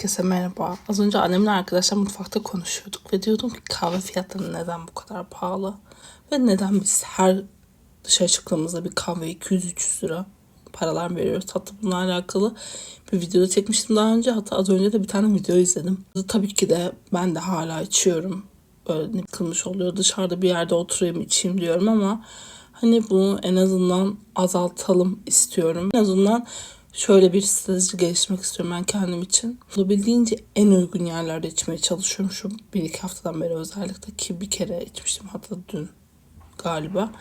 Herkese merhaba. Az önce annemle arkadaşlar mutfakta konuşuyorduk ve diyordum ki kahve fiyatları neden bu kadar pahalı? Ve neden biz her dışarı çıktığımızda bir kahve 200-300 lira paralar veriyoruz. Hatta bununla alakalı bir videoda çekmiştim daha önce. Hatta az önce de bir tane video izledim. Tabii ki de ben de hala içiyorum. Böyle ne kılmış oluyor. Dışarıda bir yerde oturayım içeyim diyorum ama hani bunu en azından azaltalım istiyorum. En azından şöyle bir strateji geliştirmek istiyorum ben kendim için. Olabildiğince en uygun yerlerde içmeye çalışıyorum. Şu bir iki haftadan beri özellikle ki bir kere içmiştim hatta dün galiba.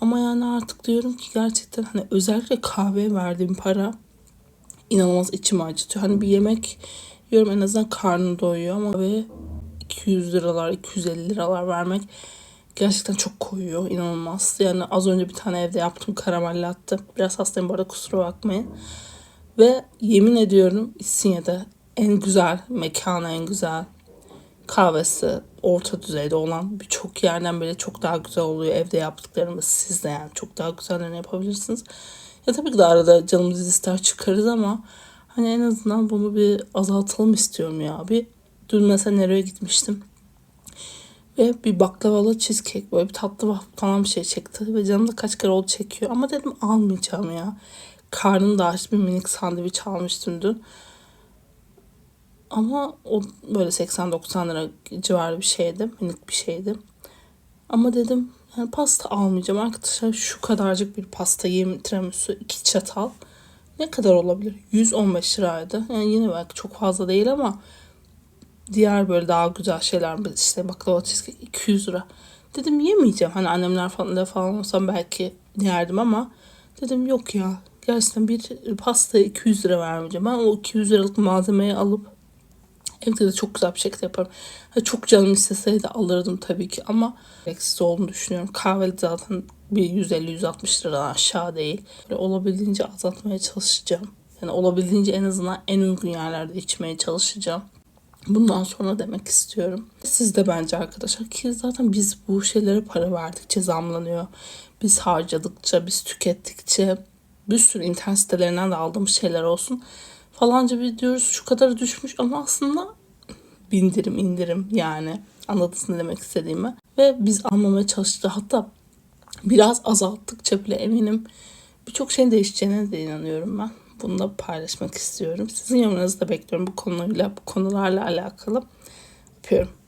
Ama yani artık diyorum ki gerçekten hani özellikle kahveye verdiğim para inanılmaz içimi acıtıyor. Hani bir yemek yiyorum en azından karnım doyuyor ama ve 200 liralar 250 liralar vermek gerçekten çok koyuyor. inanılmaz. Yani az önce bir tane evde yaptım karamel latte. Biraz hastayım bu arada kusura bakmayın. Ve yemin ediyorum İstinye'de en güzel mekana en güzel kahvesi orta düzeyde olan birçok yerden bile çok daha güzel oluyor. Evde yaptıklarımız siz de yani çok daha güzellerini yapabilirsiniz. Ya tabii ki de arada canımız ister çıkarız ama hani en azından bunu bir azaltalım istiyorum ya. Bir dün mesela nereye gitmiştim? Ve bir baklavalı cheesecake böyle bir tatlı falan bir şey çekti. Ve canım da kaç kere oldu çekiyor. Ama dedim almayacağım ya. Karnım da aç bir minik sandviç almıştım dün. Ama o böyle 80-90 lira civarı bir şeydi. Minik bir şeydi. Ama dedim yani pasta almayacağım arkadaşlar. Şu kadarcık bir pasta yiyeyim tiramisu iki çatal. Ne kadar olabilir? 115 liraydı. Yani yine belki çok fazla değil ama diğer böyle daha güzel şeyler işte baklava cheesecake 200 lira. Dedim yemeyeceğim. Hani annemler falan falan olsam belki yerdim ama dedim yok ya. Gerçekten bir pasta 200 lira vermeyeceğim. Ben o 200 liralık malzemeyi alıp evde de çok güzel bir şekilde yaparım. Ha, çok canım isteseydi alırdım tabii ki ama gereksiz olduğunu düşünüyorum. Kahve zaten bir 150-160 liradan aşağı değil. Böyle olabildiğince azaltmaya çalışacağım. Yani olabildiğince en azından en uygun yerlerde içmeye çalışacağım. Bundan sonra demek istiyorum. Siz de bence arkadaşlar ki zaten biz bu şeylere para verdikçe zamlanıyor. Biz harcadıkça, biz tükettikçe bir sürü internet sitelerinden de aldığımız şeyler olsun. Falanca bir diyoruz şu kadar düşmüş ama aslında bindirim indirim yani. Anladınız ne demek istediğimi. Ve biz almamaya çalıştık. Hatta biraz azalttıkça bile eminim birçok şeyin değişeceğine de inanıyorum ben. Bunu da paylaşmak istiyorum. Sizin yorumlarınızı da bekliyorum bu konuyla, bu konularla alakalı. Öpüyorum.